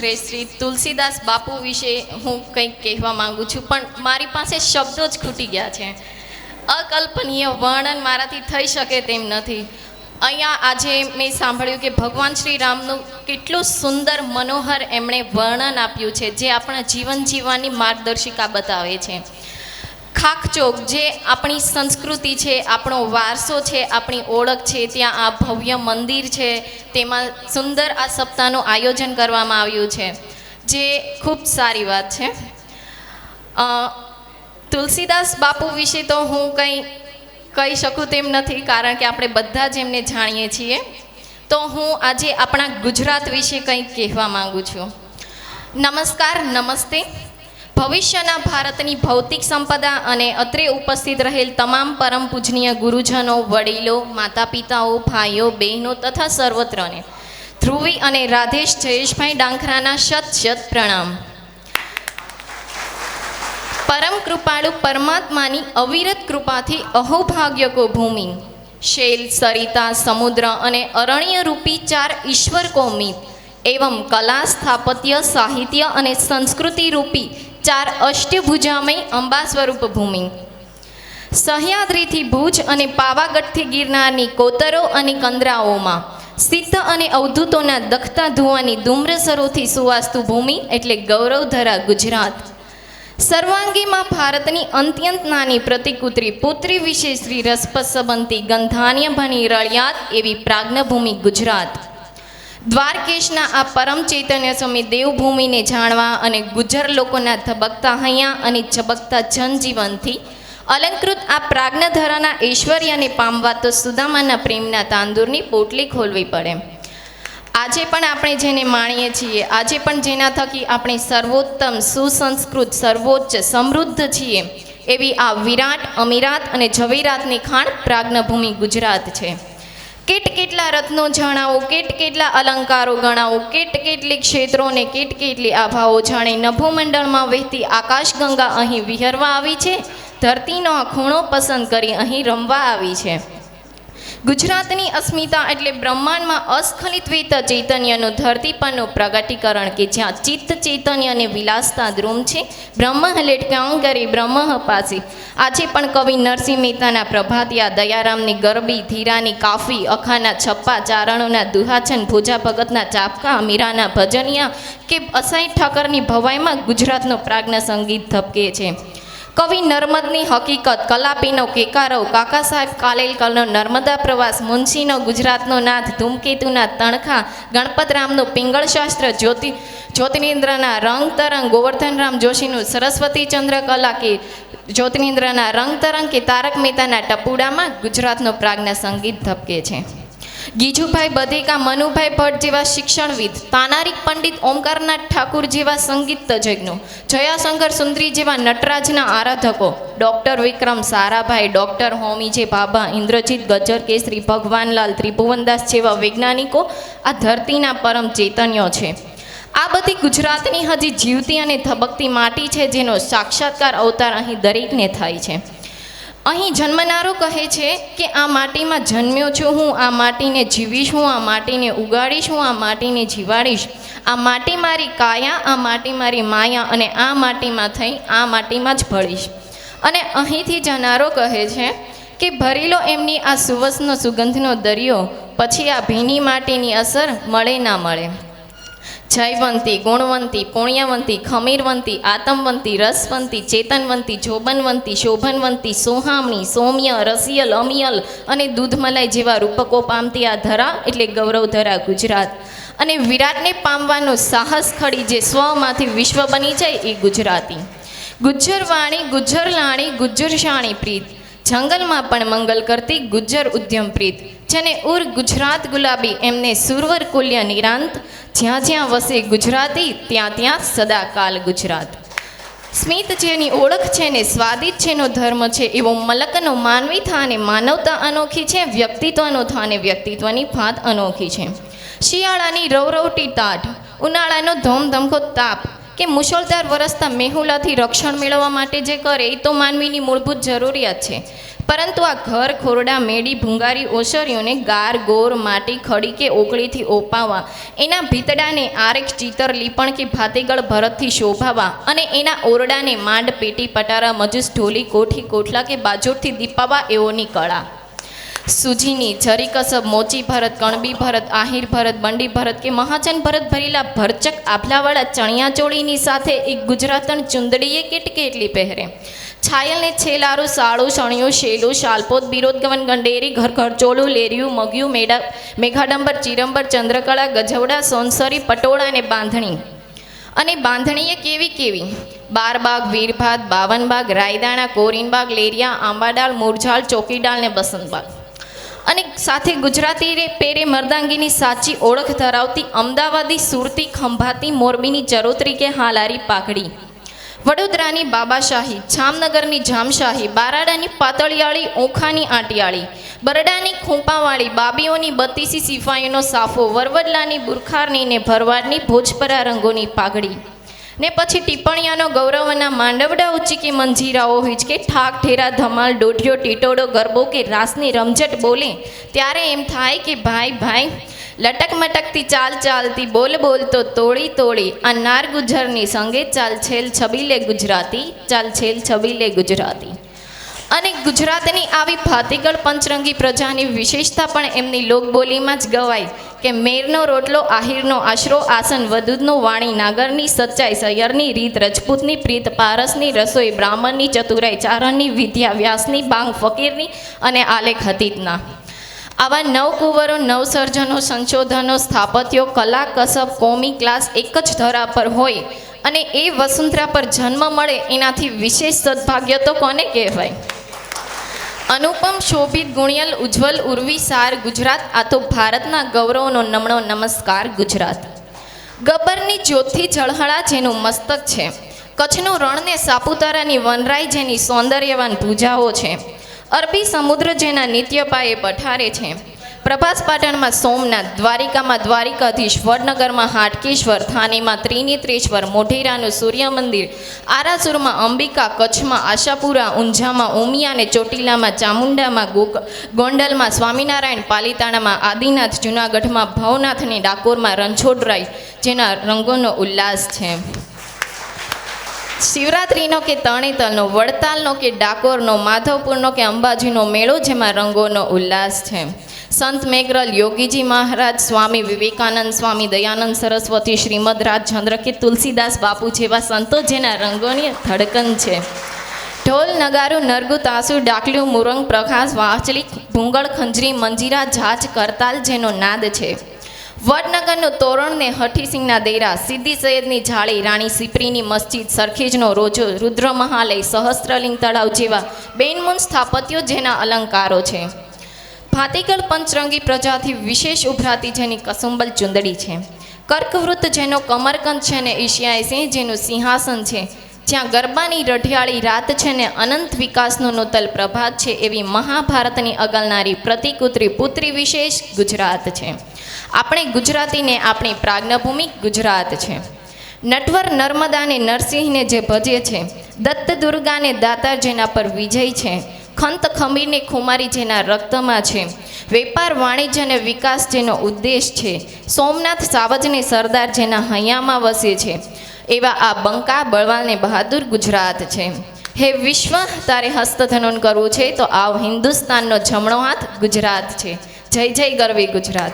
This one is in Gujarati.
શ્રી શ્રી તુલસીદાસ બાપુ વિશે હું કંઈક કહેવા માગું છું, પણ મારી પાસે શબ્દો જ ખૂટી ગયા છે. અકલ્પનીય વર્ણન મારાથી થઈ શકે તેમ નથી. અહીંયા આજે મેં સાંભળ્યું કે ભગવાન શ્રી રામનું કેટલું સુંદર મનોહર એમણે વર્ણન આપ્યું છે, જે આપણા જીવન જીવવાની માર્ગદર્શિકા બતાવે છે. ખાકચોક જે આપણી સંસ્કૃતિ છે, આપણો વારસો છે, આપણી ઓળખ છે, ત્યાં આ ભવ્ય મંદિર છે, તેમાં સુંદર આ સપ્તાહનું આયોજન કરવામાં આવ્યું છે. જે ખૂબ સારી વાત છે. તુલસીદાસ બાપુ વિશે તો હું કંઈ કહી શકું તેમ નથી, કારણ કે આપણે બધા જ એમને જાણીએ છીએ. તો હું આજે આપણા ગુજરાત વિશે કંઈક કહેવા માગું છું. નમસ્કાર, નમસ્તે. ભવિષ્યના ભારતની ભૌતિક સંપદા અને અત્રે ઉપસ્થિત રહેલ તમામ પરમ પૂજનીય ગુરુજનો, વડીલો માતા પિતાઓ ભાઈઓ, બહેનો તથા સર્વત્રને. ધ્રુવી અને રાધેશ જયેશભાઈ ડાંખરાના શત શત પ્રણામ. પરમ કૃપાળુ પરમાત્માની અવિરત કૃપાથી અહોભાગ્યકો ભૂમિ શેલ, સરિતા, સમુદ્ર અને અરણ્ય રૂપી ચાર ઈશ્વર કો એવમ કલા સ્થાપત્ય, સાહિત્ય અને સંસ્કૃતિ રૂપી ચાર અષ્ટભુજામય અંબા સ્વરૂપ ભૂમિ. સહ્યાદ્રીથી ભુજ અને પાવાગઢથી ગિરનારની કોતરો અને કંદરાઓમાં સિદ્ધ અને અવધૂતોના દખતા ધુવાની ધૂમ્રસરોથી સુવાસ્તુ ભૂમિ એટલે ગૌરવધરા ગુજરાત. સર્વાંગીમાં ભારતની અંત્યંત નાની પ્રતિકૂત્રી પુત્રી વિશે શ્રી રસપદ સંબંધી ગંધાન્ય ભણી રળિયાત એવી પ્રાજ્ઞભૂમિ ગુજરાત. દ્વારકેશના આ પરમ ચૈતન્ય સ્વામી દેવભૂમિને જાણવા અને ગુજર લોકોના ધબકતા હૈયા અને ઝબકતા જનજીવનથી અલંકૃત આ પ્રાજ્ઞધરાના ઐશ્વર્યને પામવા તો સુદામાના પ્રેમના તાંદુરની પોટલી ખોલવી પડે. આજે પણ આપણે જેને માણીએ છીએ, આજે પણ જેના થકી આપણે સર્વોત્તમ સુસંસ્કૃત, સર્વોચ્ચ સમૃદ્ધ છીએ, એવી આ વિરાટ, અમીરાત અને ઝવેરાતની ખાણ પ્રાજ્ઞભૂમિ ગુજરાત છે. કેટ કેટલા રત્નો જણાવો, કેટ કેટલા અલંકારો ગણાવો, કેટ કેટલી ક્ષેત્રોને કેટ કેટલી આભાઓ જાણે નભોમંડળમાં વહેતી આકાશગંગા અહીં વિહરવા આવી છે. ધરતીનો ખૂણો પસંદ કરી અહીં રમવા આવી છે. ગુજરાતની અસ્મિતા એટલે બ્રહ્માંડમાં અસ્ખલિત વેત ચૈતન્યનું ધરતી પરનું પ્રગટીકરણ કે જ્યાં ચિત્ત ચૈતન્યને વિલાસતા દ્રુમ છે. બ્રહ્મ લેટકાં કરી બ્રહ્મ પાસે. આજે પણ કવિ નરસિંહ મહેતાના પ્રભાતિયા, દયારામની ગરબી, ધીરાની કાફી, અખાના છપ્પા, ચારણોના દુહાચન ભોજા ભગતના ચાપકા મીરાના ભજનિયા કે અસાઈ ઠાકરની ભવાઈમાં ગુજરાતનો પ્રાજ્ઞ સંગીત ધબકે છે. કવિ નર્મદની હકીકત, કલાપીનો કેકારો, કાકા સાહેબ કાલેલકરનો નર્મદા પ્રવાસ, મુનશીનો ગુજરાતનો નાથ ધૂમકેતુના તણખા ગણપતરામનું પિંગળશાસ્ત્ર જ્યોતિ, જ્યોતિનેન્દ્રના રંગ તરંગ ગોવર્ધનરામ જોશીનું સરસ્વતી ચંદ્રકલા કે જ્યોતિનેન્દ્રના રંગ તરંગ કે તારક મહેતાના ટપુડામાં ગુજરાતનો પ્રાજ્ઞ સંગીત ધબકે છે. ગીજુભાઈ બધેકા મનુભાઈ ભટ્ટ જેવા શિક્ષણવિદ તાનારીક પંડિત ઓમકારનાથ ઠાકુર જેવા સંગીત તજજ્ઞો, જયાશંકર સુંદરી જેવા નટરાજના આરાધકો, ડૉક્ટર વિક્રમ સારાભાઈ, ડૉક્ટર હોમીજે બાબા, ઇન્દ્રજીત ગજર કેસરી ભગવાનલાલ ત્રિભુવનદાસ જેવા વૈજ્ઞાનિકો આ ધરતીના પરમ ચૈતન્યો છે. આ બધી ગુજરાતની હજી જીવતી અને ધબકતી માટી છે, જેનો સાક્ષાત્કાર અવતાર અહીં દરેકને થાય છે. અહીં જન્મનારો કહે છે કે આ માટીમાં જન્મ્યો છું હું, આ માટીને જીવીશ હું, આ માટીને ઉગાડીશ હું, આ માટીને જીવાડીશ. આ માટી મારી કાયા, આ માટી મારી માયા અને આ માટીમાં થઈ, આ માટીમાં જ ભળીશ. અને અહીંથી જનારો કહે છે કે ભરેલો એમની આ સુવસનો સુગંધનો દરિયો, પછી આ ભીની માટીની અસર મળે ના મળે. જયવંતી, ગુણવંતી, પુણ્યવંતી, ખમીરવંતી, આતમવંતી, રસવંતી, ચેતનવંતી, જોબનવંતી, શોભનવંતી, સોહામણી, સૌમ્ય, રસિયલ, અમિયલ અને દૂધમલાઈ જેવા રૂપકો પામતી આ ધરા એટલે ગૌરવધરા ગુજરાત. અને વિરાટને પામવાનો સાહસ ખડી જે સ્વમાંથી વિશ્વ બની જાય એ ગુજરાતી. ગુજ્જર વાણી ગુજ્જર શાણી પ્રીત. જંગલમાં પણ મંગલ કરતી ગુજ્જર ઉદ્યમ પ્રીત જેને ઉર ગુજરાત ગુલાબી, એમને સુરવર કુલ્ય નિરાંત, જ્યાં જ્યાં વસે ગુજરાતી, ત્યાં ત્યાં સદાકાલ ગુજરાત. સ્મિત જેની ઓળખ છે ને સ્વાદિત જેનો ધર્મ છે, એવો મલકનો માનવી થા અને માનવતા અનોખી છે, વ્યક્તિત્વનો થા અને વ્યક્તિત્વની ભાત અનોખી છે. શિયાળાની રવરવટી તાટ ઉનાળાનો ધમધમકો તાપ કે મુશળધાર વરસતા મેહુલાથી રક્ષણ મેળવવા માટે જે કરે, એ તો માનવીની મૂળભૂત જરૂરિયાત છે. પરંતુ આ ઘર ખોરડા મેડી ભૂંગારી ઓસરીઓને ગાર, ગોર, માટી, ખડી કે ઓકળીથી ઓપાવવા. એના ભીતડાને આરેખ, ચિતર, લીપણ કે ભાતીગળ ભરતથી શોભાવા અને એના ઓરડાને માંડ, પેટી, પટારા, મજૂસ, ઢોલી, કોઠી, કોઠલા કે બાજોટથી દીપાવા એઓની કળા. સુજીની જરી કસબ મોચી ભરત, કણબી ભરત, આહિર ભરત, બંડી ભરત કે મહાજન ભરત ભરેલા ભરચક આભલાવાળા ચણિયા ચોળીની સાથે એક ગુજરાતણ ચુંદડીએ કેટકેટલી પહેરે. છાયલને છેલારું, સાળું સણિયું શેલું, શાલપોત બિરોદગમન ગંડેરી ઘર ઘરચોલું લેરિયું, મગ્યું, મેડા, મેઘાડંબર, ચિરંબર, ચંદ્રકળા, ગજવડા, સોનસરી, પટોળા અને બાંધણી. અને બાંધણીએ કેવી કેવી? બારબાગ, વીરભાત, બાવનબાગ, રાયદાણા, કોરીનબાગ, લેરિયા, આંબાડાળ, મૂરઝાળ, ચોકીડાળ ને બસંતબાગ. અને સાથે ગુજરાતી રે પેરે મર્દાંગીની સાચી ઓળખ ધરાવતી અમદાવાદી સુરતી ખંભાતી મોરબીની ચરોતરી કે હાલારી પાઘડી. વડોદરાની બાબાશાહી, જામનગરની જામશાહી, બારાડાની પાતળિયાળી, ઓખાની આંટિયાળી, બરડાની ખૂંપાવાળી, બાબીઓની બત્તીસી સિફાઈનો સાફો, વરવડલાની બુરખારની ને ભરવાડની ભોજપરા રંગોની પાઘડી. ને પછી ટિપ્પણીયાનો ગૌરવના માંડવડા ઉચ્ચી કે મંજીરાઓ હિંચકે ઠાક, ઠેરા, ધમાલ, ડોઢિયો ટીટોડો ગરબો કે રાસની રમઝટ બોલે, ત્યારે એમ થાય કે ભાઈ ભાઈ લટક મટકતી ચાલ ચાલતી, બોલ બોલતો તોડી તોડી આ નાર ગુજરની સંગે ચાલ છેલ છબીલે ગુજરાતી, ચાલ છેલ છબીલે ગુજરાતી. અને ગુજરાતની આવી ભાતીગળ પંચરંગી પ્રજાની વિશેષતા પણ એમની લોકબોલીમાં જ ગવાય કે મેરનો રોટલો, આહિરનો આશરો, આસન વદૂદનો વાણી, નાગરની સચ્ચાઈ, સૈયરની રીત, રજપૂતની પ્રીત, પારસની રસોઈ, બ્રાહ્મણની ચતુરાઈ, ચારણની વિદ્યા, વ્યાસની બાંગ, ફકીરની અને આલેખ હતીતના આવા નવ કુંવરો નવસર્જનો સંશોધનો, સ્થાપત્યો, કલા, કસબ, કોમી ક્લાસ એક જ ધરા પર હોય અને એ વસુંધરા પર જન્મ મળે એનાથી વિશેષ સદભાગ્ય તો કોને કહેવાય? અનુપમ શોભિત, ગુણિયલ, ઉજ્જવલ, ઉર્વી, સાર, ગુજરાત, આ તો ભારતના ગૌરવનો નમણો નમસ્કાર ગુજરાત. ગબ્બરની જ્યોતથી ઝળહળા જેનું મસ્તક છે. કચ્છનું રણને સાપુતારાની વનરાઈ જેની સૌંદર્યવાન ભૂજાઓ છે. અરબી સમુદ્ર જેના નિત્ય પાયે પઠારે છે. પ્રભાસ પાટણમાં સોમનાથ, દ્વારિકામાં દ્વારિકાધીશ, વડનગરમાં હાટકેશ્વર, થાનેમાં ત્રિનેત્રેશ્વર, મોઢેરાનું સૂર્ય મંદિર આરાસુરમાં અંબિકા, કચ્છમાં આશાપુરા, ઊંઝામાં ઉમિયા અને ચોટીલામાં ચામુંડામાં ગોક, ગોંડલમાં સ્વામિનારાયણ, પાલિતાણામાં આદિનાથ, જૂનાગઢમાં ભવનાથ અને ડાકોરમાં રણછોડરાય, જેના રંગોનો ઉલ્લાસ છે. શિવરાત્રિનો કે તણેતલનો વડતાલનો કે ડાકોરનો, માધવપુરનો કે અંબાજીનો મેળો જેમાં રંગોનો ઉલ્લાસ છે. સંત મેઘરલ યોગીજી મહારાજ, સ્વામી વિવેકાનંદ, સ્વામી દયાનંદ સરસ્વતી, શ્રીમદ રાજચંદ્ર કે તુલસીદાસ બાપુ જેવા સંતો જેના રંગોની ધડકન છે. ઢોલ નગારું, નરગુ તાસુ, ડાકલ્યું, મુરંગ પ્રકાશ વાંચલી ભૂંગળ, ખંજરી, મંજીરા જાજ કરતાલ જેનો નાદ છે. વડનગરનું તોરણ ને હઠીસિંહના દેરા, સિદ્ધિ સૈયદની જાળી, રાણી સિપરીની મસ્જિદ, સરખેજનો રોજો, રુદ્ર મહાલય, સહસ્ત્રલિંગ તળાવ જેવા બેનમૂન સ્થાપત્યો જેના અલંકારો છે. ભાતીગળ પંચરંગી પ્રજાથી વિશેષ ઉભરાતી જેની કસુંબલ ચુંદડી છે. કર્કવૃત્ત જેનો કમરકંદ છે ને એશિયાએ સિંહ જેનું સિંહાસન છે. જ્યાં ગરબાની રઢિયાળી રાત છે ને અનંત વિકાસનું નૂતલ પ્રભાત છે એવી મહાભારતની અગલનારી પ્રતિકુત્રી પુત્રી વિશેષ ગુજરાત છે. આપણે ગુજરાતીને આપણી પ્રાજ્ઞભૂમિ ગુજરાત છે. નટવર નર્મદાને નરસિંહને જે ભજે છે, દત્ત દુર્ગાને દાતાર જેના પર વિજય છે, ખંત ખમીરને ખુમારી જેના રક્તમાં છે, વેપાર વાણિજ્ય અને વિકાસ જેનો ઉદ્દેશ છે, સોમનાથ સાવજને સરદાર જેના હૈયામાં વસે છે, એવા આ બંકા બળવાને બહાદુર ગુજરાત છે. હે વિશ્વ, તારે હસ્તધનન કરવું છે, તો આવ હિન્દુસ્તાનનો જમણો હાથ ગુજરાત છે. જય જય ગરવી ગુજરાત.